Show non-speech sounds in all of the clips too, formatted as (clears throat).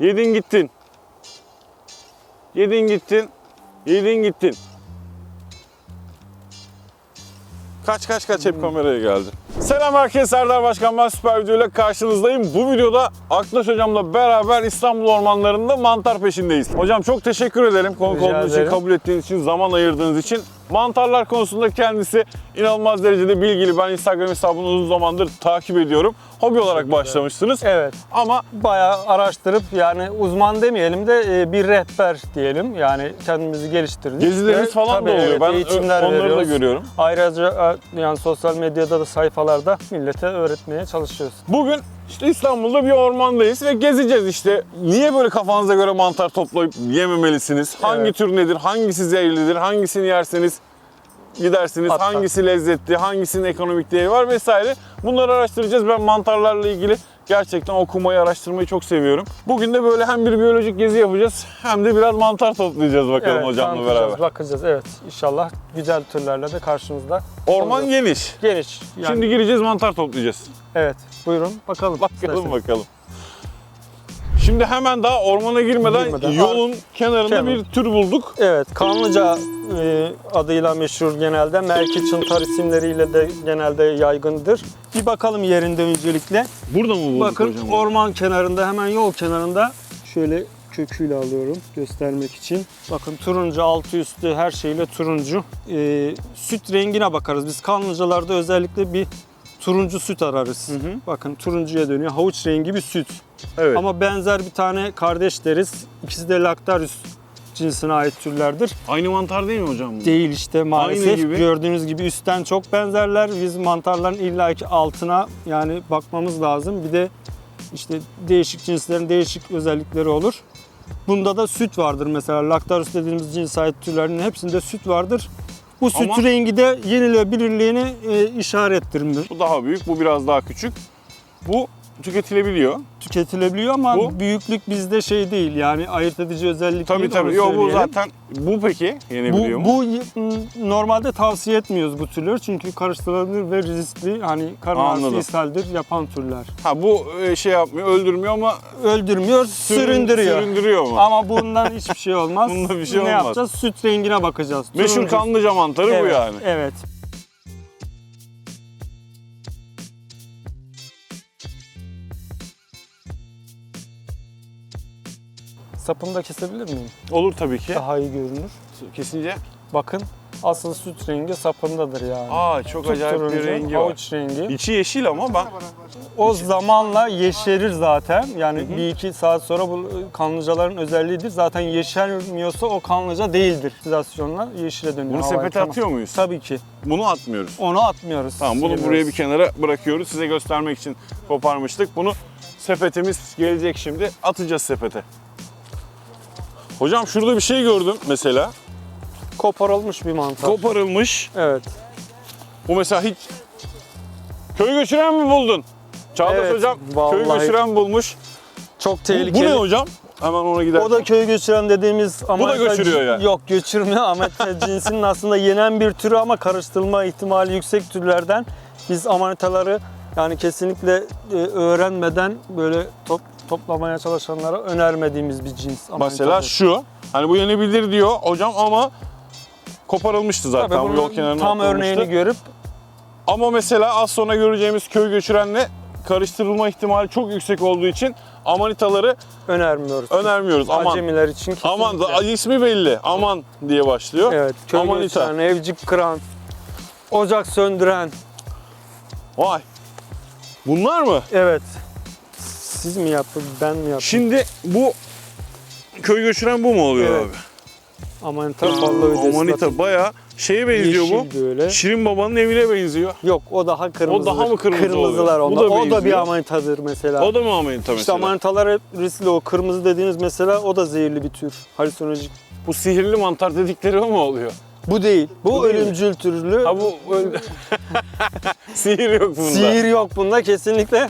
Yedin gittin. Yedin gittin. Yedin gittin. Kaç kaç kaç hep kameraya geldi. Selam herkese Serdar Başkan ben süper video ile karşınızdayım. Bu videoda Aktaş hocamla beraber İstanbul ormanlarında mantar peşindeyiz. Hocam çok teşekkür ederim konuk olduğunuz için, kabul ettiğiniz için, zaman ayırdığınız için. Mantarlar konusunda kendisi inanılmaz derecede bilgili. Ben Instagram hesabını uzun zamandır takip ediyorum. Hobi olarak başlamışsınız. Evet. Ama Bayağı araştırıp yani uzman demeyelim de e, bir rehber diyelim. Yani kendimizi geliştirdik. gezileriniz falan da oluyor. ben eğitimler onları da veriyoruz. görüyorum. Ayrıca e, yani sosyal medyada da sayfalarda millete öğretmeye çalışıyoruz. Bugün işte İstanbul'da bir ormandayız ve gezeceğiz işte. Niye böyle kafanıza göre mantar toplayıp yememelisiniz? Hangi Evet. tür nedir? Hangisi zehirlidir? Hangisini yerseniz gidersiniz? Hatta. Hangisi lezzetli? Hangisinin ekonomik değeri var vesaire. Bunları araştıracağız. Ben mantarlarla ilgili gerçekten okumayı, araştırmayı çok seviyorum. Bugün de böyle hem bir biyolojik gezi yapacağız hem de biraz mantar toplayacağız bakalım evet, hocamla beraber. Bakacağız evet. İnşallah güzel türlerle de karşımızda. Orman olacak. geniş. Geniş. Yani, Şimdi gireceğiz mantar toplayacağız. evet. Buyurun bakalım. Bakalım isterseniz. bakalım. Şimdi hemen daha ormana girmeden, Girmeden, yolun kenarında kenar. bir tür bulduk. Evet, Kanlıca e, adıyla meşhur genelde. Merki Çıntar isimleriyle de genelde yaygındır. Bir bakalım yerinde öncelikle. Burada mı bulduk Bakın hocam? orman kenarında hemen yol kenarında şöyle köküyle alıyorum göstermek için. Bakın turuncu altı üstü her şeyle turuncu. Ee, süt rengine bakarız. Biz kanlıcalarda özellikle bir turuncu süt ararız. hı. Bakın turuncuya dönüyor. Havuç rengi bir süt. Evet. Ama benzer bir tane kardeş deriz. İkisi de Lactarius cinsine ait türlerdir. Aynı mantar değil mi hocam bu? Değil işte maalesef. gibi. Gördüğünüz gibi üstten çok benzerler. Biz mantarların illaki altına yani bakmamız lazım. Bir de işte değişik cinslerin değişik özellikleri olur. Bunda da süt vardır mesela. Lactarus dediğimiz cins ait türlerin hepsinde süt vardır. Bu süt Ama- rengi de yenilebilirliğini e, işarettir. Bu daha büyük, bu biraz daha küçük. Bu tüketilebiliyor. Tüketilebiliyor ama Bu- büyüklük bizde şey değil yani ayırt edici özellik Tabii değil. tabii. onu Yo, bu söyleyelim. zaten bu peki yenebiliyor Bu, mu? bu y- normalde tavsiye etmiyoruz bu türleri çünkü karıştırılabilir ve riskli hani karın Anladım. ishaldir yapan türler. Ha bu e, şey yapmıyor, öldürmüyor ama Öldürmüyor, sürün- süründürüyor. Süründürüyor mu? Ama bundan hiçbir şey olmaz. (laughs) Bunda bir şey ne olmaz. yapacağız? Süt rengine bakacağız. Meşhur Turuncu. kanlıca mantarı bu Evet, yani. Evet. Sapını da kesebilir miyim? Olur tabii ki. Daha iyi görünür. Kesince. Bakın asıl süt rengi sapındadır yani. Aa çok acayip bir Turuncu, rengi var. havuç rengi. İçi yeşil ama ben O zamanla yeşerir zaten. Yani bir iki saat sonra bu kanlıcaların özelliğidir. Zaten yeşermiyorsa o kanlıca değildir. Oksidasyonla yeşile dönüyor. bunu havaya, sepete tamam. atıyor muyuz? Tabii ki. Bunu atmıyoruz. Onu atmıyoruz. Tamam bunu buraya bir kenara bırakıyoruz. Size göstermek için koparmıştık. Bunu sepetimiz gelecek şimdi. Atacağız sepete. Hocam şurada bir şey gördüm mesela. Koparılmış bir mantar. Koparılmış. evet. Bu mesela hiç... Köy göçüren mi buldun? Çağdaş Evet, hocam vallahi. köy göçüren bulmuş. Çok Bu, tehlikeli. bu ne hocam? Hemen ona gidelim. O da köy göçüren dediğimiz ama göçürüyor yani. Yok göçürmüyor. Amanita (laughs) cinsinin aslında yenen bir türü ama karıştırılma ihtimali yüksek türlerden. Biz amanitaları yani kesinlikle e, öğrenmeden böyle top, toplamaya çalışanlara önermediğimiz bir cins. Mesela amanitadır. şu. Hani bu yenebilir diyor hocam ama koparılmıştı zaten. Tabii bu yol kenarına tam atılmıştı. örneğini görüp Ama mesela az sonra göreceğimiz köy göçürenle karıştırılma ihtimali çok yüksek olduğu için amanitaları önermiyoruz. önermiyoruz. Aman. Acemiler için kesinlikle. Aman da ismi belli. Aman diye başlıyor. Evet, köy Amanita. göçüren, evcik kıran, ocak söndüren. Vay. Bunlar mı? Evet. Siz mi yaptınız, ben mi yaptım? Şimdi bu köy göçüren bu mu oluyor Evet. abi? Amanita vallahi Amanita bayağı şeye benziyor bu. Böyle. Şirin babanın evine benziyor. Yok o daha kırmızı. O daha mı kırmızı Kırmızılar oluyor? Bu onlar. da O da, bir benziyor. amanitadır mesela. O da mı amanita işte mesela? amanitalar hep riskli. O kırmızı dediğiniz mesela o da zehirli bir tür. Halüsinojik. Bu sihirli mantar dedikleri o mu oluyor? Bu değil. Bu, Bu değil ölümcül türlü. Ha bu öyle- (laughs) Sihir yok bunda. Sihir yok bunda kesinlikle.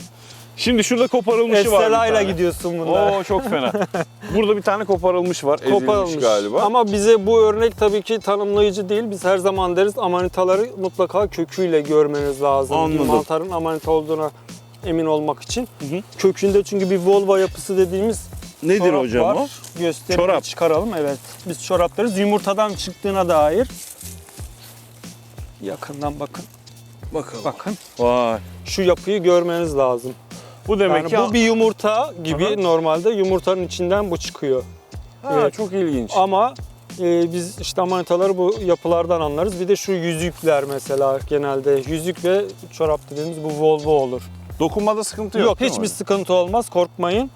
Şimdi şurada koparılmışı var bir Estelayla tane. gidiyorsun bunda. Oo çok fena. (laughs) Burada bir tane koparılmış var. Ezilmiş Koparılmış. galiba. Ama bize bu örnek tabii ki tanımlayıcı değil. Biz her zaman deriz amanitaları mutlaka köküyle görmeniz lazım. Anladım. Bir mantarın amanita olduğuna emin olmak için. hı. Kökünde çünkü bir volva yapısı dediğimiz Nedir çorap hocam var. o? Göstereyim Çorap. çıkaralım. Evet. Biz çoraplarız. Yumurtadan çıktığına dair. Yakından bakın. Bakalım. Bakın. Vay. Şu yapıyı görmeniz lazım. Bu demek Yani ki bu bir yumurta gibi Aha. normalde yumurtanın içinden bu çıkıyor. ha, Evet. çok ilginç. Ama e, biz işte manitaları bu yapılardan anlarız. Bir de şu yüzükler mesela genelde yüzük ve çorap dediğimiz bu Volvo olur. Dokunmada sıkıntı yok. Yok, hiçbir mi? sıkıntı olmaz korkmayın.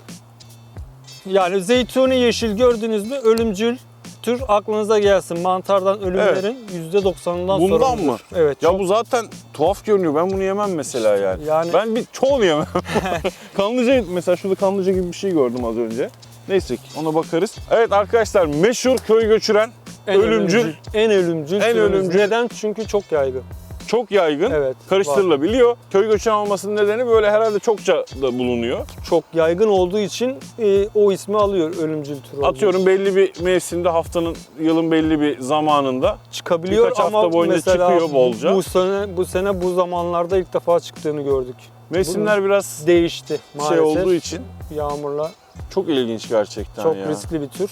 Yani zeytuni yeşil gördünüz mü ölümcül tür aklınıza gelsin. Mantardan ölümlerin %90'ından Bundan sorumludur. mı? Evet. Ya çok- bu zaten tuhaf görünüyor. Ben bunu yemem mesela yani. Yani- Ben bir çoğunu yemem. (laughs) (laughs) kanlıca mesela şurada kanlıca gibi bir şey gördüm az önce. Neyse ki ona bakarız. Evet arkadaşlar meşhur köy göçüren en ölümcül. En ölümcül. En ölümcül. Neden? Çünkü çok yaygın. Çok yaygın. Evet. Karıştırılabiliyor. Köy göçen olmasının nedeni böyle herhalde çokça da bulunuyor. Çok yaygın olduğu için e, o ismi alıyor ölümcül tür. Atıyorum belli bir mevsimde haftanın yılın belli bir zamanında çıkabiliyor birkaç hafta ama boyunca mesela çıkıyor bolca. Bu sene bu sene bu zamanlarda ilk defa çıktığını gördük. mevsimler biraz Değişti maalesef. şey olduğu için yağmurla çok ilginç gerçekten çok ya. riskli bir tür.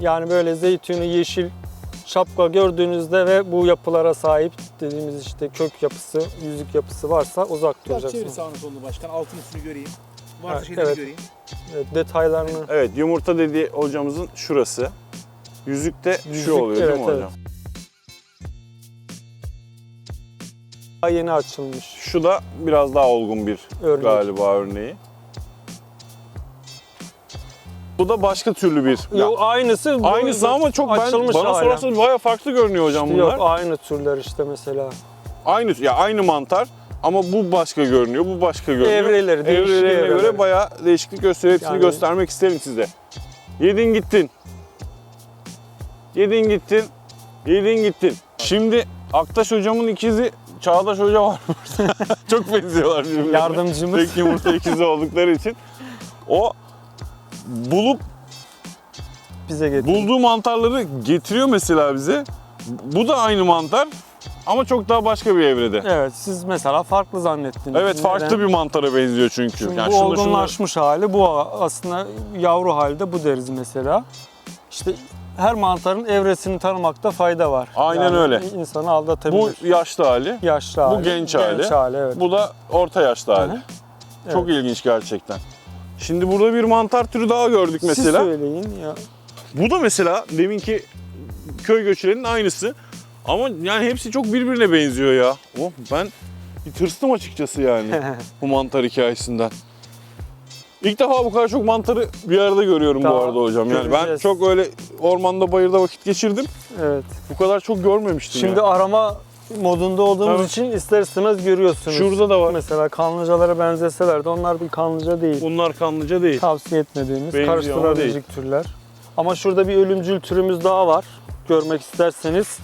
Yani böyle zeytini yeşil şapka gördüğünüzde ve bu yapılara sahip dediğimiz işte kök yapısı, yüzük yapısı varsa uzak Biraz çevir duracaksınız. sağını solunu başkan. Altın üstünü göreyim. Varsa Evet, şeyleri evet. göreyim. Evet, detaylarını Evet yumurta dediği hocamızın şurası. Yüzükte şu Yüzük, oluyor evet, değil mi evet. hocam? daha yeni açılmış Şu da biraz daha olgun bir örnek. galiba örneği. Bu da başka türlü bir. Yok aynısı. bu- aynısı ama çok ben açılmış bana hali. sorarsanız baya farklı görünüyor hocam bunlar. Yok aynı türler işte mesela. Aynı ya aynı mantar ama bu başka görünüyor, bu başka görünüyor. Evreleri, değişik Evrelerine evreler. göre bayağı değişiklik gösteriyor. Hepsini Yani- göstermek isterim size. Yedin gittin. Yedin gittin. Yedin gittin. Şimdi Aktaş hocamın ikizi Çağdaş hoca var burada. (laughs) Çok benziyorlar birbirlerine. Yardımcımız. Tek yumurta ikizi oldukları için. O bulup Bize getirdi. bulduğu mantarları getiriyor mesela bize. Bu da aynı mantar ama çok daha başka bir evrede. Evet siz mesela farklı zannettiniz. Evet farklı bir mantara benziyor çünkü. Çünkü Yani bu şunda- olgunlaşmış hali bu aslında yavru halde bu deriz mesela. İşte her mantarın evresini tanımakta fayda var. Aynen öyle. İnsanı aldatabilir. Bu yaşlı hali, yaşlı bu hali. genç hali. Genç hali evet. bu da orta yaşlı hali. Hı hı. Çok Evet. ilginç gerçekten. Şimdi burada bir mantar türü daha gördük Siz mesela. söyleyin ya. Bu da mesela deminki köy göçlerinin aynısı. Ama yani hepsi çok birbirine benziyor ya. Oh, ben bir tırstım açıkçası yani (laughs) bu mantar hikayesinden. İlk defa bu kadar çok mantarı bir arada görüyorum bu Daha arada hocam. Yani ben göreceğiz. çok öyle ormanda bayırda vakit geçirdim. evet. Bu kadar çok görmemiştim Şimdi ya. arama modunda olduğumuz Tabii. için ister istemez görüyorsunuz. Şurada da var. Mesela kanlıcalara benzeseler de onlar bir kanlıca değil. Bunlar kanlıca değil. Tavsiye etmediğimiz Benziyor ama karıştırabilecek türler. Ama şurada bir ölümcül türümüz daha var. Görmek isterseniz.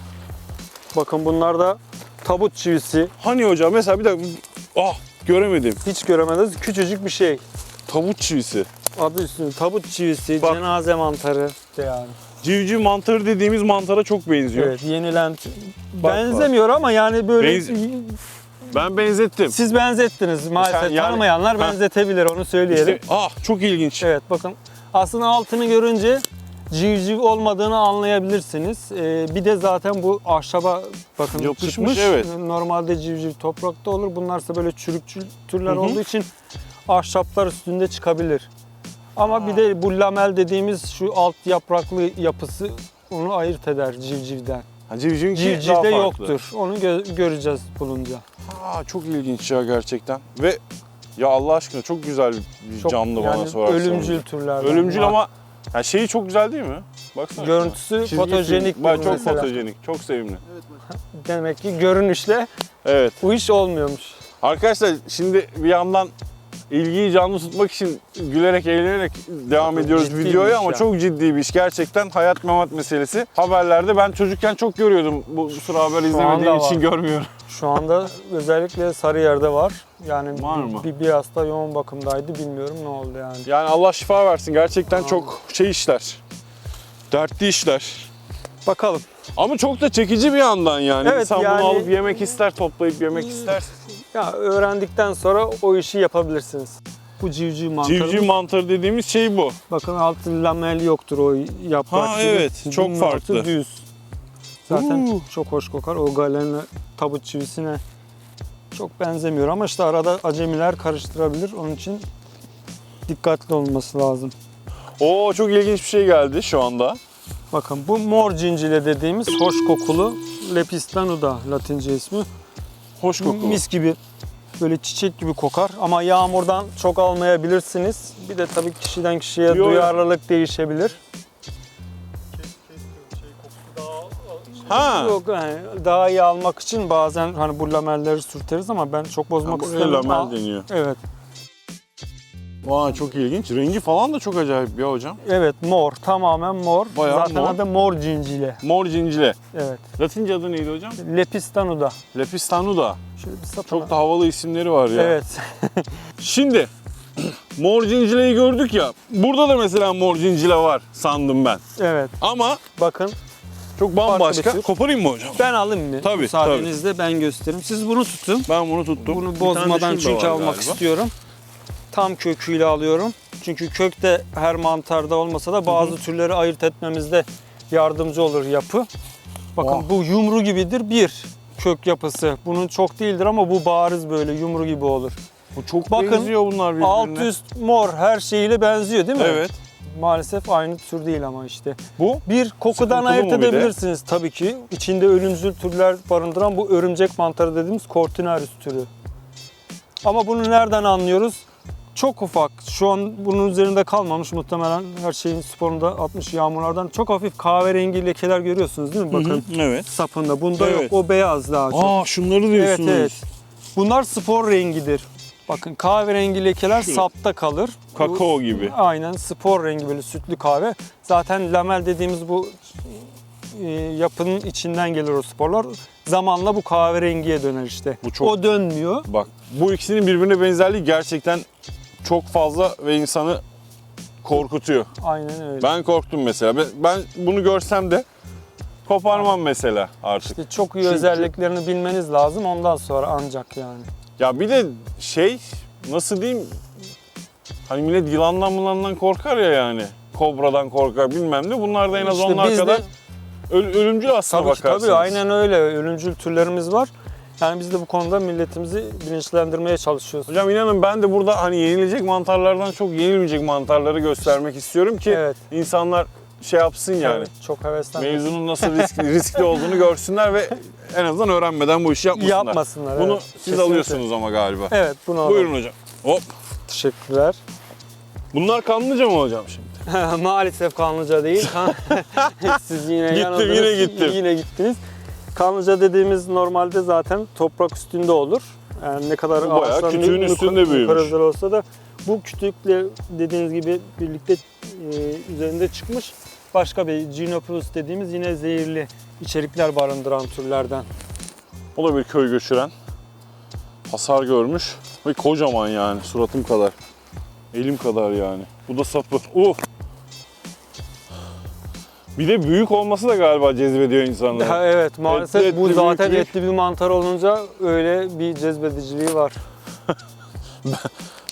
Bakın bunlar da tabut çivisi. Hani hocam mesela bir dakika. Ah göremedim. Hiç göremediniz. Küçücük bir şey. Tavuk çivisi. Adı üstünde tabut çivisi, Bak. cenaze mantarı de yani. Civciv mantarı dediğimiz mantara çok benziyor. Evet, yenilen benzemiyor ama yani böyle Benzi- Ben benzettim. siz benzettiniz maalesef. Sen yani- Tanımayanlar Ha. benzetebilir onu söyleyelim. İşte, ah çok ilginç. Evet bakın aslında altını görünce civciv olmadığını anlayabilirsiniz. Ee, bir de zaten bu ahşaba bakın Yapışmış, çıkmış. evet. Normalde civciv toprakta olur. Bunlarsa böyle çürükçül türler Hı hı. olduğu için ahşaplar üstünde çıkabilir. Ama bir de bu lamel dediğimiz şu alt yapraklı yapısı onu ayırt eder civcivden. Ha, civcivin Civcivde yoktur. Onu gö- göreceğiz bulunca. Aa, çok ilginç ya gerçekten. Ve ya Allah aşkına çok güzel bir Çok canlı bana yani sorarsanız. ölümcül türlerden. Ölümcül ama ya şeyi çok güzel değil mi? Baksana. Görüntüsü Çizgi fotojenik film. Bak, çok mesela. fotojenik, çok sevimli. (laughs) Demek ki görünüşle Evet. bu iş olmuyormuş. Arkadaşlar şimdi bir yandan ilgiyi canlı tutmak için gülerek eğlenerek devam Çok ediyoruz videoya ama ya. çok ciddi bir iş. Gerçekten hayat memat meselesi. Haberlerde ben çocukken çok görüyordum. Bu sıra haber izlemediğim için var. görmüyorum. Şu anda özellikle Sarıyer'de var. Yani Var bir, mı? bir, bir hasta yoğun bakımdaydı. Bilmiyorum ne oldu yani. Yani Allah şifa versin. Gerçekten Amin. çok şey işler. Dertli işler. Bakalım. Ama çok da çekici bir yandan yani. Evet, İnsan yani- bunu alıp yemek ister, toplayıp yemek ister. Ya öğrendikten sonra o işi yapabilirsiniz. Bu civciv mantarı. Civciv mantarı dediğimiz şey bu. Bakın altı lamel yoktur o yaprak Ha, gibi. evet, çok Bunun farklı. düz. Zaten Oo. çok hoş kokar. O galenle tabut çivisine çok benzemiyor ama işte arada acemiler karıştırabilir. Onun için dikkatli olması lazım. Oo çok ilginç bir şey geldi şu anda. Bakın bu mor cincile dediğimiz hoş kokulu Lepistanuda latince ismi. Hoş kokulu. Mis gibi böyle çiçek gibi kokar ama yağmurdan çok almayabilirsiniz. Bir de tabii kişiden kişiye Yo, yo. duyarlılık değişebilir. Ha. Yok yani daha iyi almak için bazen hani bu lamelleri sürteriz ama ben çok bozmak Buraya istemiyorum. lamel deniyor. Evet. Vay çok ilginç. Rengi falan da çok acayip ya hocam. Evet mor tamamen mor. Bayağı Zaten mor. adı mor cincile. Mor cincile. Evet. Latince adı neydi hocam? Lepistanuda. Lepistanuda. Şöyle bir sapına. Çok da havalı isimleri var ya. Evet. (laughs) Şimdi mor cincileyi gördük ya. Burada da mesela mor cincile var sandım ben. evet. Ama Bakın çok bambaşka. Koparayım mı hocam? ben alayım mı? Tabii, Müsaadenizle ben göstereyim. Siz bunu tutun. Ben bunu tuttum. Bunu Bir tane de bozmadan şurada çünkü var almak galiba. istiyorum. Tam köküyle alıyorum. Çünkü kök de her mantarda olmasa da bazı türleri ayırt etmemizde yardımcı olur yapı. Bakın Vah. bu yumru gibidir bir kök yapısı. Bunun çok değildir ama bu bariz böyle yumru gibi olur. Bu çok Bakın, benziyor bunlar birbirine. Alt üst mor her şeyiyle benziyor değil mi? Evet. Maalesef aynı tür değil ama işte. Bu Bir kokudan Sıkıntılı ayırt bir de? edebilirsiniz tabii ki. İçinde ölümcül türler barındıran bu örümcek mantarı dediğimiz Cortinarius türü. Ama bunu nereden anlıyoruz? Çok ufak. Şu an bunun üzerinde kalmamış muhtemelen her şeyin sporunda atmış yağmurlardan. Çok hafif kahverengi lekeler görüyorsunuz değil mi? Bakın evet. sapında. Bunda Evet. yok. O beyaz daha çok. Aa şunları evet diyorsunuz. evet. Bunlar spor rengidir. Bakın kahverengi lekeler Şu. sapta kalır. Bu- Kakao gibi. Aynen spor rengi böyle sütlü kahve. Zaten lamel dediğimiz bu e, yapının içinden gelir o sporlar. Zamanla bu kahverengiye döner işte. Bu çok- O dönmüyor. Bak bu ikisinin birbirine benzerliği gerçekten çok fazla ve insanı korkutuyor. Aynen öyle. Ben korktum mesela. Ben- Ben bunu görsem de koparmam mesela artık. İşte çok iyi Çünkü- özelliklerini bilmeniz lazım ondan sonra ancak yani. Ya bir de şey nasıl diyeyim hani millet yılandan mılandan korkar ya yani. Kobradan korkar bilmem ne. Bunlar da en az İşte onlar biz de- kadar öl- ölümcül aslına Tabii ki bakarsanız. tabii aynen öyle. Ölümcül türlerimiz var. Yani biz de bu konuda milletimizi bilinçlendirmeye çalışıyoruz. Hocam inanın ben de burada hani yenilecek mantarlardan çok yenilmeyecek mantarları göstermek istiyorum ki Evet. insanlar şey yapsın yani. Evet, çok heveslendim. Mevzunun nasıl (laughs) riskli, riskli olduğunu görsünler ve en azından öğrenmeden bu işi yapmasınlar. Yapmasınlar. Bunu evet. siz Kesinlikle. alıyorsunuz ama galiba. Evet bunu alalım. Buyurun hocam. Hop. Teşekkürler. Bunlar kanlıca mı hocam şimdi? (laughs) Maalesef Kanlıca değil. (laughs) Siz yine Gittim, yine gittim. Yine gittiniz. Kanlıca dediğimiz normalde zaten toprak üstünde olur. Yani ne kadar Bu bayağı ağaçların kütüğün yukarı- üstünde büyümüş. yukarıda olsa da bu kütükle dediğiniz gibi birlikte e, üzerinde çıkmış başka bir Ginopus dediğimiz yine zehirli içerikler barındıran türlerden. O da bir köy göçüren. Hasar görmüş ve kocaman yani suratım kadar. Elim kadar yani. Bu da sapı. Uf. Bir de büyük olması da galiba cezbediyor insanları. Ha, evet maalesef Etli, bu etli, zaten büyük, etli bir mantar olunca öyle bir cezbediciliği var. (laughs)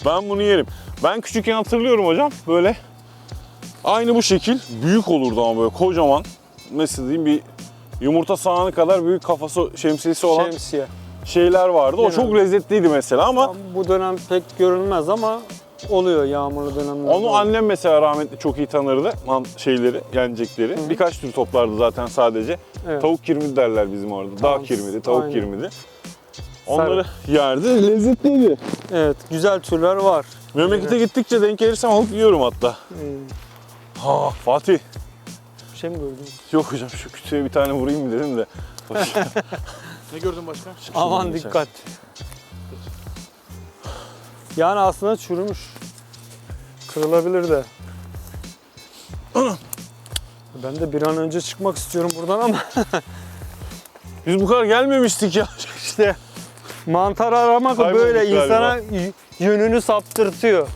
Ben bunu yerim. Ben küçükken hatırlıyorum hocam böyle aynı bu şekil büyük olurdu ama böyle kocaman nasıl diyeyim bir yumurta sahanı kadar büyük kafası şemsiyesi olan Şemsiye. şeyler vardı. O Genelde. çok lezzetliydi mesela ama Bu dönem pek görünmez ama oluyor yağmurlu dönemlerde. onu annem mesela rahmetli çok iyi tanırdı man şeyleri, yenecekleri. Birkaç tür toplardı zaten sadece. Evet. Tavuk kirmidi derler bizim orada. Tamam. Dağ kirmidi, tavuk Aynen. kirmidi. Onları yerdi. Lezzetliydi. Evet, güzel türler var. Memlekete gittikçe denk gelirsem alıp yiyorum hatta. Ee, Ha Fatih. bir şey mi gördün? Yok hocam şu kütüğe bir tane vurayım mı dedim de. (laughs) Ne gördün başka? Aman dikkat. Yani aslında çürümüş. Kırılabilir de. (clears throat) Ben de bir an önce çıkmak istiyorum buradan ama (laughs) Biz bu kadar gelmemiştik ya. (laughs) işte mantar aramak Kaybolduk böyle galiba. insana yönünü saptırtıyor.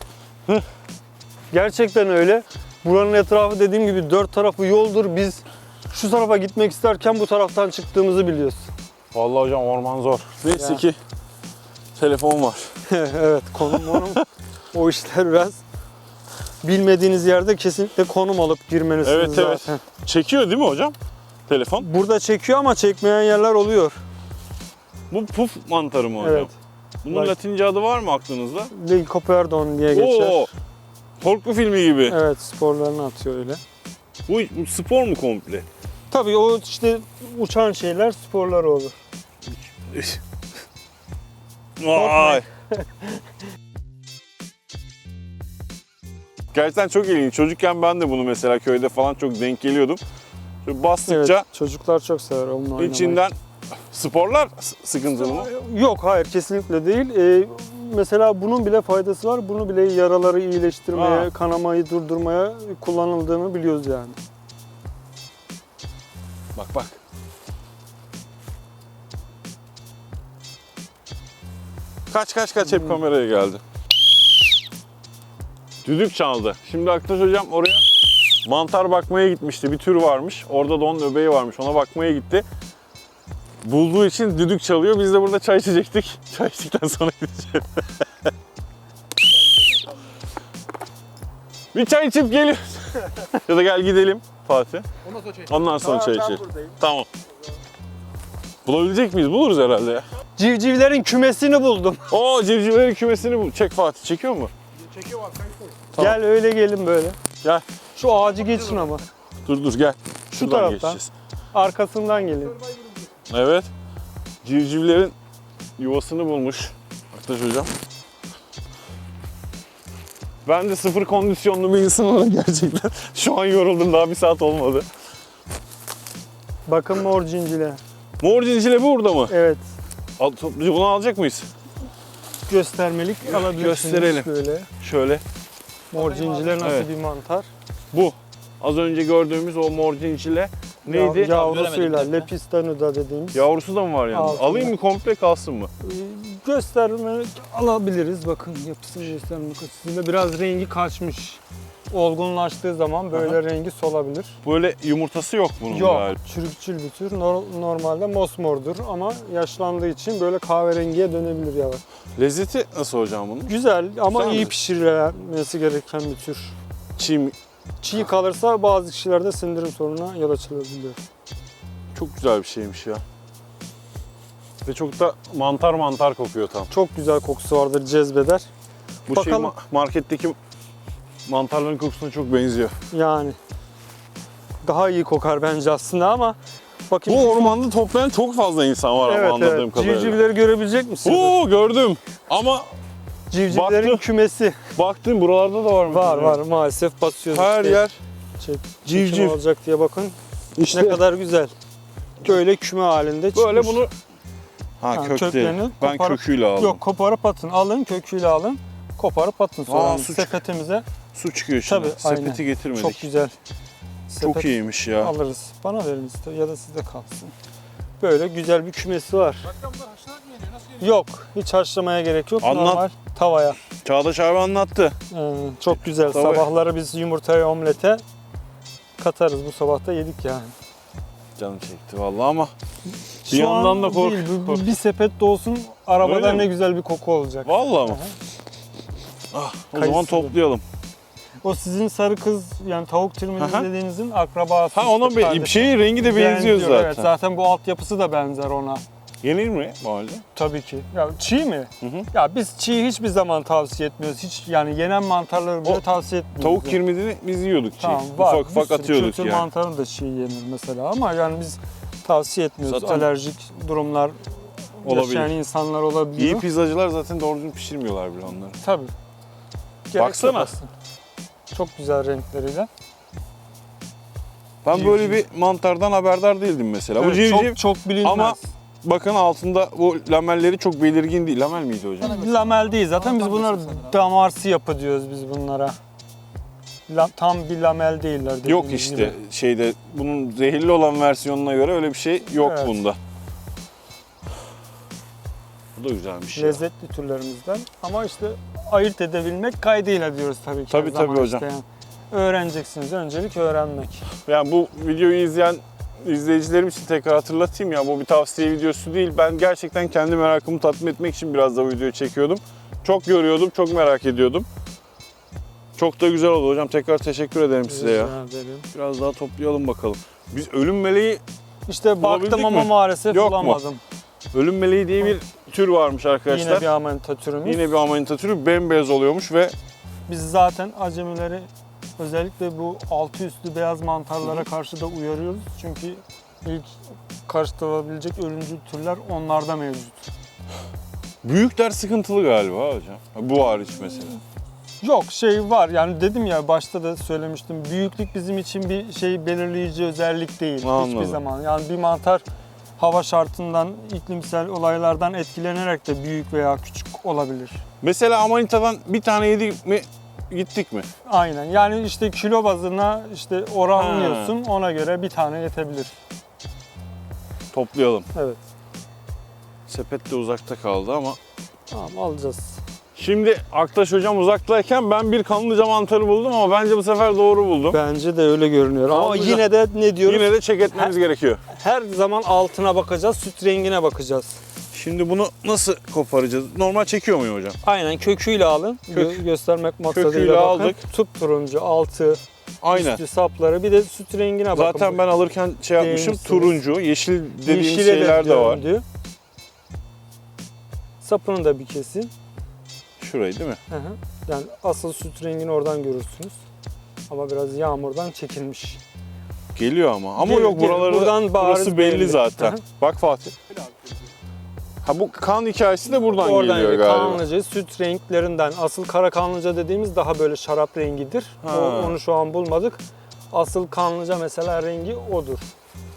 Gerçekten öyle. Buranın etrafı dediğim gibi dört tarafı yoldur. Biz şu tarafa gitmek isterken bu taraftan çıktığımızı biliyoruz. Vallahi hocam orman zor. Neyse ki telefon var. (laughs) evet konum onun. O işler biraz bilmediğiniz yerde kesinlikle konum alıp girmelisiniz Evet, evet. zaten. Çekiyor değil mi hocam? Telefon. Burada çekiyor ama çekmeyen yerler oluyor. Bu puf mantarı mı hocam? Evet. Bunun Bak- latince adı var mı aklınızda? Lycoperdon diye geçer. Oo. Korku filmi gibi. Evet sporlarını atıyor öyle. Bu, bu spor mu komple? Tabii o işte uçan şeyler sporları olur. (laughs) Vay. (laughs) Gerçekten çok ilginç. Çocukken ben de bunu mesela köyde falan çok denk geliyordum. Şöyle bastıkça Evet, çocuklar çok sever onunla oynamayı. içinden sporlar s- sıkıntılı mı? Yok hayır kesinlikle değil. Ee, mesela bunun bile faydası var. Bunu bile yaraları iyileştirmeye, Aa. kanamayı durdurmaya kullanıldığını biliyoruz yani. Bak bak. Kaç kaç kaç hep kameraya geldi. Düdük çaldı. Şimdi Aktaş hocam oraya mantar bakmaya gitmişti. Bir tür varmış. Orada da onun öbeği varmış. Ona bakmaya gitti. Bulduğu için düdük çalıyor. Biz de burada çay içecektik. (laughs) Çay içtikten sonra gideceğiz. bir çay içip geliyoruz. (laughs) ya da gel gidelim Fatih. Ondan sonra çay. Ondan sonra çay içelim. Tamam. Bulabilecek miyiz? Buluruz herhalde ya. Civcivlerin kümesini buldum. (laughs) Oo civcivlerin kümesini bul. Çek Fatih. Çekiyor mu? Çekiyor bak. Tamam. Gel öyle gelin böyle. Gel. Şu ağacı geçin ama. Dur dur gel. Şuradan taraftan. geçeceğiz. Arkasından gelin. Evet. Civcivlerin yuvasını bulmuş. Aktaş hocam. Ben de sıfır kondisyonlu bir insan olarak (laughs) gerçekten şu an yoruldum. Daha bir saat olmadı. Bakın mor cincile. Mor cincile burada mı? Evet. Al, topluca bunu alacak mıyız? Göstermelik alabilirsiniz Gösterelim. böyle. Şöyle. Mor cincile nasıl Evet. bir mantar? Bu. Az önce gördüğümüz o mor cincile neydi? Ya- yavrusuyla. Lepistanuda dediğimiz. Yavrusu da mı var yani? Altında. Alayım mı komple kalsın mı? Ee, göstermek alabiliriz. Bakın yapısını göstermek açısından biraz rengi kaçmış. Olgunlaştığı zaman böyle rengi solabilir. Böyle yumurtası yok bunun Yok, galiba. çürükçül bir tür. Nor- normalde mosmordur ama yaşlandığı için böyle kahverengiye dönebilir yavaş. Lezzeti nasıl hocam bunun? Güzel ama Güzel iyi mi? pişirilmesi gereken bir tür. Çiğ Çiğ kalırsa bazı kişilerde sindirim sorununa yol açılabiliyor. çok güzel bir şeymiş ya. Ve çok da mantar mantar kokuyor tam. Çok güzel kokusu vardır, cezbeder. Bu Bakalım. şey ma- marketteki mantarların kokusuna çok benziyor. Yani daha iyi kokar bence aslında ama bakayım. Bu ormanda toplayan çok fazla insan var ama evet, anladığım evet. kadarıyla. Civcivleri görebilecek misiniz? Oo gördüm. Ama Civcivlerin baktım. kümesi. baktım buralarda da var mı? Var var maalesef basıyoruz. Her işte. yer Çek, civciv. Olacak diye bakın. İşte Ne kadar güzel. Böyle küme halinde çıkmış. böyle bunu Ha Ha, kök değil. Ben koparıp- köküyle aldım. Yok koparıp atın. Alın köküyle alın. Koparıp atın sonra Aa, sepetimize. Su çıkıyor şimdi. Tabii, Sepeti aynen. getirmedik. Çok güzel. Çok Sepet iyiymiş ya. alırız. Bana verin işte ya da size kalsın. Böyle güzel bir kümesi var. Yok, hiç haşlamaya gerek yok. Anlat. Normal tavaya. Çağdaş abi anlattı. Ee, çok güzel. Tavaya. Sabahları biz yumurtayı omlete katarız. Bu sabah da yedik yani. Canım çekti vallahi ama Şu Bir yandan an da kork- değil, kork- Bir sepet de olsun arabada Öyle mi? ne güzel bir koku olacak. vallahi mı? Ah, o Kayısı. zaman toplayalım. O sizin sarı kız yani tavuk tirminiz Aha. dediğinizin akrabası. Ha ona bir kardeşi. şeyi rengi de benziyor zaten. Evet, zaten bu altyapısı da benzer ona. Yenir mi bu halde? Tabii ki. Ya çiğ mi? Hı hı. Ya biz çiğ hiçbir zaman tavsiye etmiyoruz. Hiç yani yenen mantarları bile O tavsiye etmiyoruz. Tavuk yani. kirmidini biz yiyorduk çiğ. Tamam var. ufak ufak atıyorduk kültür yani. mantarı da çiğ yenir mesela ama yani biz tavsiye etmiyoruz. Zaten- Alerjik durumlar Olabilir. yaşayan insanlar olabiliyor. İyi pizzacılar zaten doğru düzgün pişirmiyorlar bile onları. Tabii. Gerek Baksana. yok aslında. Çok güzel renkleriyle. Ben Civciv. böyle bir mantardan haberdar değildim mesela. bu Evet, civciv çok, çok bilinmez. ama bakın altında bu lamelleri çok belirgin değil. Lamel miydi hocam? Lamel değil. Zaten biz bunlara damarsı yapı diyoruz biz bunlara. La- tam bir lamel değiller Yok işte gibi. şeyde bunun zehirli olan versiyonuna göre öyle bir şey yok Evet. bunda. Bu da güzelmiş ya. Lezzetli türlerimizden. Ama işte ayırt edebilmek kaydıyla diyoruz tabii ki. Tabii, tabii hocam. işte yani. Öğreneceksiniz. Öncelik öğrenmek. Yani bu videoyu izleyen izleyicilerim için tekrar hatırlatayım ya bu bir tavsiye videosu değil. Ben gerçekten kendi merakımı tatmin etmek için biraz da bu videoyu çekiyordum. Çok görüyordum, çok merak ediyordum. Çok da güzel oldu hocam. Tekrar teşekkür ederim size ya. Ederim. Biraz daha toplayalım bakalım. Biz ölüm meleği, İşte baktım ama mi? maalesef Yok mu? bulamadım. ölüm meleği diye bir tür varmış arkadaşlar. Yine bir amanita türümüz. Yine bir amanita türü bembeyaz oluyormuş ve Biz zaten acemileri özellikle bu altı üstü beyaz mantarlara karşı da uyarıyoruz. Çünkü ilk karşılaşılabilecek ölümcül türler onlarda mevcut. büyükler sıkıntılı galiba hocam. Bu hariç mesela. Yok şey var yani dedim ya başta da söylemiştim. Büyüklük bizim için bir şey belirleyici özellik değil Anladım. hiçbir zaman. Yani bir mantar hava şartından, iklimsel olaylardan etkilenerek de büyük veya küçük olabilir. Mesela amanitadan bir tane yedik mi gittik mi? Aynen. Yani işte kilo bazına işte oranlıyorsun. Ona göre bir tane yetebilir. Toplayalım. Evet. Sepet de uzakta kaldı ama. Tamam alacağız. Şimdi Aktaş hocam uzaktayken ben bir kanlıca mantarı buldum ama bence bu sefer doğru buldum. Bence de öyle görünüyor. Ama Kanlıca- yine de ne diyoruz? Yine de çek etmemiz gerekiyor. Her zaman altına bakacağız, süt rengine bakacağız. Şimdi bunu nasıl koparacağız? Normal çekiyor muyum hocam? Aynen köküyle alın. Kök- Gö- göstermek maksadıyla köküyle bakın. aldık. Tup turuncu, altı, Aynen. üstü sapları. Bir de süt rengine bakın. Zaten ben alırken şey yapmışım. Değmişsiniz. Turuncu, yeşil dediğimiz Yeşile şeyler de var. döndü. Sapını da bir kesin. Şurayı değil mi? Hı hı. Yani asıl süt rengini oradan görürsünüz. Ama biraz yağmurdan çekilmiş. Geliyor ama. Ama Gel- yok buraları buradan burası belli, belli. zaten. Hı hı. Bak Fatih. Ha bu kan hikayesi de buradan, Oradan geliyor geliyor. galiba. Kanlıca süt renklerinden. Asıl kara kanlıca dediğimiz daha böyle şarap rengidir. Ha. O- onu şu an bulmadık. Asıl kanlıca mesela rengi odur.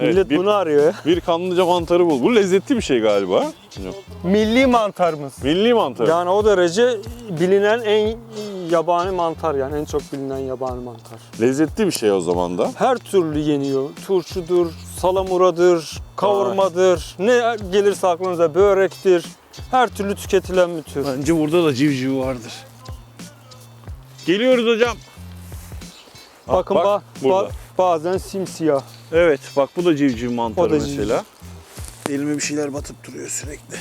Evet, Millet bir- bunu arıyor ya. Bir kanlıca mantarı bul. Bu lezzetli bir şey galiba. Hocam. Milli mantarımız. Milli mantar. Yani o derece bilinen en yabani mantar yani en çok bilinen yabani mantar. Lezzetli bir şey o zaman da. Her türlü yeniyor. Turşudur, salamuradır, kavurmadır. Ne gelirse aklınıza börektir. Her türlü tüketilen bir tür. Bence burada da civciv vardır. Geliyoruz hocam. Ah, Bakın bak, ba- burada. ba- bazen simsiyah. Evet bak bu da civciv mantarı O da civciv. mesela. Elime bir şeyler batıp duruyor sürekli.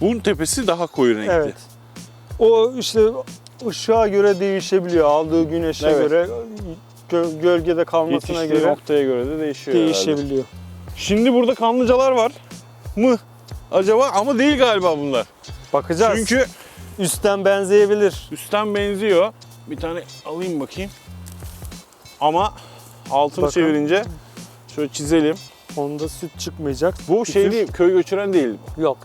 Bunun tepesi daha koyu renkli. Evet. O işte ışığa göre değişebiliyor. Aldığı güneşe Evet. göre, gö- gölgede kalmasına Yetiştiği göre noktaya göre de değişiyor herhalde. değişebiliyor. Şimdi burada kanlıcalar var mı? Acaba ama değil galiba bunlar. Bakacağız. Çünkü üstten benzeyebilir. üstten benziyor. Bir tane alayım bakayım. Ama altını Bakın. çevirince şöyle çizelim. Onda süt çıkmayacak. Bu Bir şey değil, köy göçüren değil. Yok.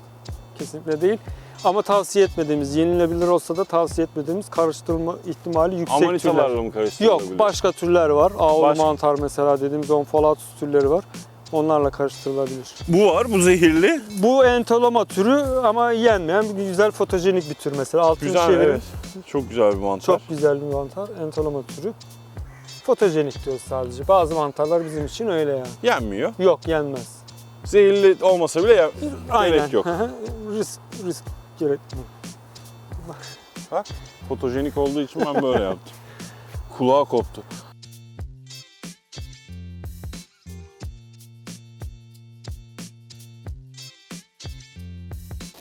Kesinlikle değil. Ama tavsiye etmediğimiz, yenilebilir olsa da tavsiye etmediğimiz karıştırma ihtimali yüksek türler. Amanitalarla mı karıştırılabilir? Yok, başka türler var. Ağlı Başka- mantar mesela dediğimiz onfalatus türleri var. Onlarla karıştırılabilir. Bu var, bu zehirli. Bu entoloma türü ama yenmeyen bir güzel fotojenik bir tür mesela. Altını Güzel, çevirin. evet. Çok güzel bir mantar. Çok güzel bir mantar. Entoloma türü. Fotojenik diyoruz sadece. Bazı mantarlar bizim için öyle yani. Yenmiyor. Yok yenmez. Zehirli olmasa bile ya, Aynen. gerek yok. Risk, risk gerekmiyor. Fotojenik olduğu için ben böyle yaptım. (laughs) Kulağa koptu.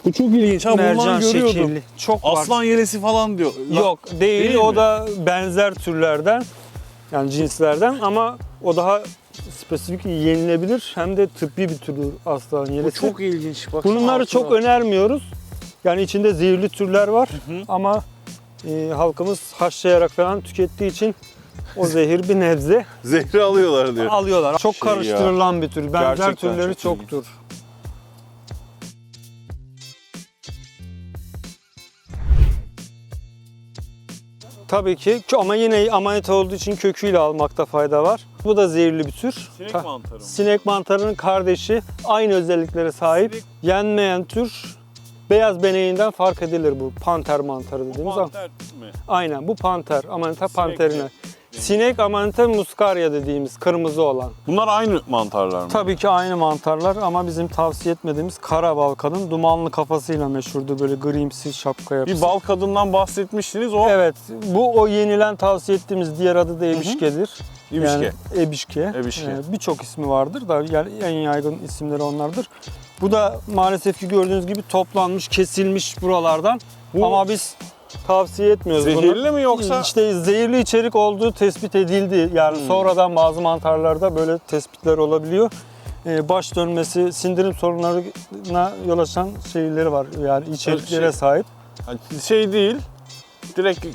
Bu çok ilginç. Ha, bundan Mercan görüyordum. şekilli. Çok var. Aslan yelesi falan diyor. Yok değil, Değil o mi? da benzer türlerden yani cinslerden ama o daha spesifik yenilebilir hem de tıbbi bir tür aslan Bu yelesi. çok ilginç. Baksana Bunları çok önermiyoruz. Yani içinde zehirli türler var hı. ama e, halkımız haşlayarak falan tükettiği için o zehir bir nebze Zehri alıyorlar diyor. alıyorlar. Çok Şey ya. karıştırılan bir tür. Benzer Gerçekten türleri çok ilginç. Tabii ki ama yine amanita olduğu için köküyle almakta fayda var. Bu da zehirli bir tür. Sinek Ta- mantarı mı? Sinek mantarının kardeşi aynı özelliklere sahip. Sinek- Yenmeyen tür beyaz beneğinden fark edilir bu panter mantarı dediğimiz. ama- mi? Aynen bu panter, amanita Sinek panterine. Sinek amanita muscaria dediğimiz kırmızı olan. Bunlar aynı mantarlar mı? Tabii ki aynı mantarlar ama bizim tavsiye etmediğimiz kara balkanın dumanlı kafasıyla meşhurdu böyle grimsi şapka yapısı. Bir bal kadından bahsetmiştiniz o Evet, bu o yenilen tavsiye ettiğimiz diğer adı da ebişkedir. İbişke. Yani ebişke. Ebişke. Ee, Birçok ismi vardır da yani en yaygın isimleri onlardır. Bu da maalesef ki gördüğünüz gibi toplanmış, kesilmiş buralardan. Bu- Ama biz tavsiye etmiyoruz bunu. Zehirli mi yoksa? İşte zehirli içerik olduğu tespit edildi. Yani Hmm. sonradan bazı mantarlarda böyle tespitler olabiliyor. Ee, baş dönmesi, sindirim sorunlarına yol açan şeyleri var. Yani içeriklere Şey- sahip. Şey değil. Direkt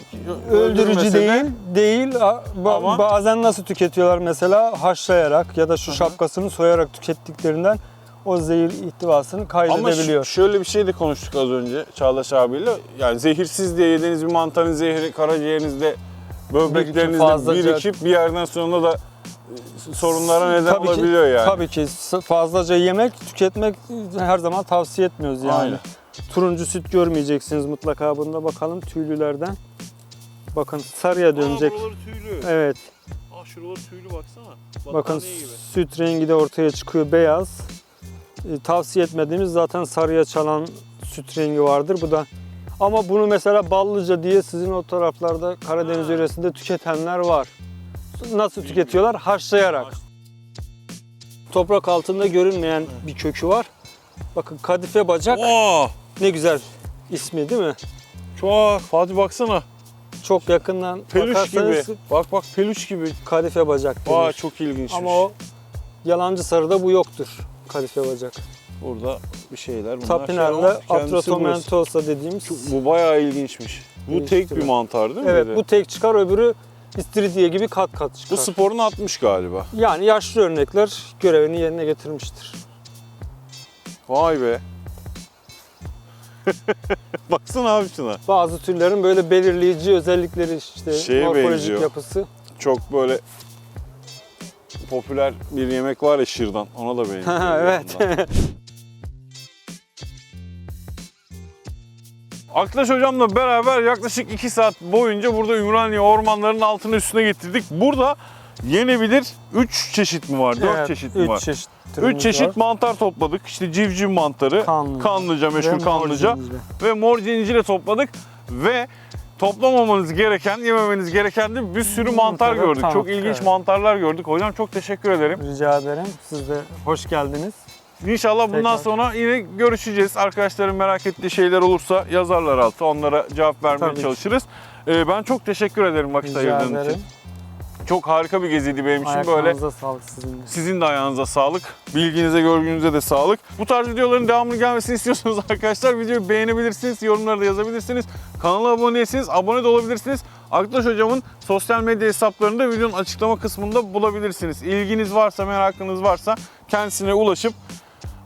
Öldürücü öldürmese de- değil, değil. Ba- Ama- Bazen nasıl tüketiyorlar mesela haşlayarak ya da şu Hı hı. şapkasını soyarak tükettiklerinden o zehir ihtivasını Ama kaydedebiliyor. şöyle bir şey de konuştuk az önce Çağdaş abiyle. Yani zehirsiz diye yediğiniz bir mantarın zehri karaciğerinizde, böbreklerinizde fazlaca- birikip bir yerden sonra da e, sorunlara neden Tabii ki- olabiliyor yani. Tabii ki fazlaca yemek, tüketmek her zaman tavsiye etmiyoruz yani. Aynen. Turuncu süt görmeyeceksiniz mutlaka bunda bakalım tüylülerden. Bakın sarıya dönecek. tüylü. Evet. Aa şuraları tüylü baksana. Bakın süt rengi de ortaya çıkıyor beyaz. E, tavsiye etmediğimiz zaten sarıya çalan süt rengi vardır. Bu da ama bunu mesela ballıca diye sizin o taraflarda Karadeniz yöresinde tüketenler var. Nasıl tüketiyorlar? Haşlayarak. Toprak altında görünmeyen bir kökü var. Bakın kadife bacak Aa, ne güzel ismi değil mi? çok Fatih baksana. Çok yakından Peluş gibi. bakarsanız Bak bak peluş gibi. kadife bacak denir. Aa çok ilginçmiş. Ama o yalancı sarıda bu yoktur kadife bacak. Burada bir şeyler. Bunlar Tapinella şey atrotomentosa dediğimiz. Çok- Bu bayağı ilginçmiş. Bu İlginç tek bir mantar değil mi? Evet dedi? bu tek çıkar öbürü istiridye gibi kat kat Bu çıkar. sporun atmış galiba. yani yaşlı örnekler görevini yerine getirmiştir. Vay be. (laughs) Baksana abi şuna. Bazı türlerin böyle belirleyici özellikleri işte Şeye morfolojik benziyor. yapısı. Çok böyle popüler bir yemek var ya şırdan. Ona da (laughs) benziyor. evet. Aktaş hocamla beraber yaklaşık 2 saat boyunca burada Ümraniye ormanlarının altını üstüne getirdik. Burada yenebilir 3 çeşit mi var? 4 Evet, çeşit mi üç var? çeşit 3 türümüz çeşit var. mantar topladık. İşte civciv mantarı, Kanlıca. kanlıca, meşhur Ve mor kanlıca zincirli. ve mor zincirle topladık ve toplamamanız gereken, yememeniz gereken de bir sürü mantar gördük. Çok tanıttık, ilginç evet. mantarlar gördük. Hocam çok teşekkür ederim. Rica ederim. Siz de hoş geldiniz. İnşallah bundan Tekrar. sonra yine görüşeceğiz. Arkadaşların merak ettiği şeyler olursa yazarlar altı. Onlara cevap vermeye Tabii çalışırız. Ee, ben çok teşekkür ederim vakit Rica ayırdığın için. Çok harika bir geziydi benim için. Böyle sağlık sizin de. Sizin de ayağınıza sağlık. Bilginize, görgünüze de sağlık. Bu tarz videoların devamını gelmesini istiyorsanız (laughs) arkadaşlar videoyu beğenebilirsiniz, yorumları da yazabilirsiniz. Kanala abone değilseniz abone de olabilirsiniz. Aktaş Hocam'ın sosyal medya hesaplarını da videonun açıklama kısmında bulabilirsiniz. İlginiz varsa, merakınız varsa kendisine ulaşıp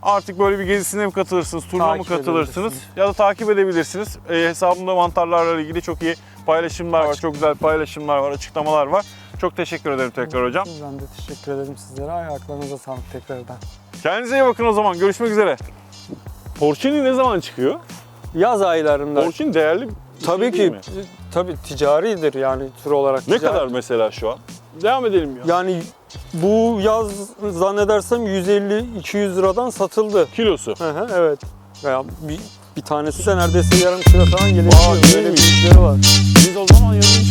artık böyle bir gezisine mi katılırsınız, turuna mı Takip katılırsınız edebilirsiniz. ya da takip edebilirsiniz. E, hesabımda mantarlarla ilgili çok iyi paylaşımlar var, çok güzel paylaşımlar var, açıklamalar var. Çok teşekkür ederim tekrar hocam. Ben de teşekkür ederim sizlere. Ayaklarınıza sağlık tekrardan. Kendinize iyi bakın o zaman. Görüşmek üzere. Porcini ne zaman çıkıyor? Yaz aylarında Porcini değerli bir tabii şey değil ki mi? tabii ticaridir yani tür olarak. Ne ticari. kadar mesela şu an? Devam edelim ya. Yani bu yaz zannedersem 150-200 liradan satıldı. Kilosu. Hı hı, evet. Veya bir, bir tanesi de neredeyse yarım kilo falan gelebiliyor. Aa, Böyle iyiymiş. büyükleri var. Biz o zaman yazın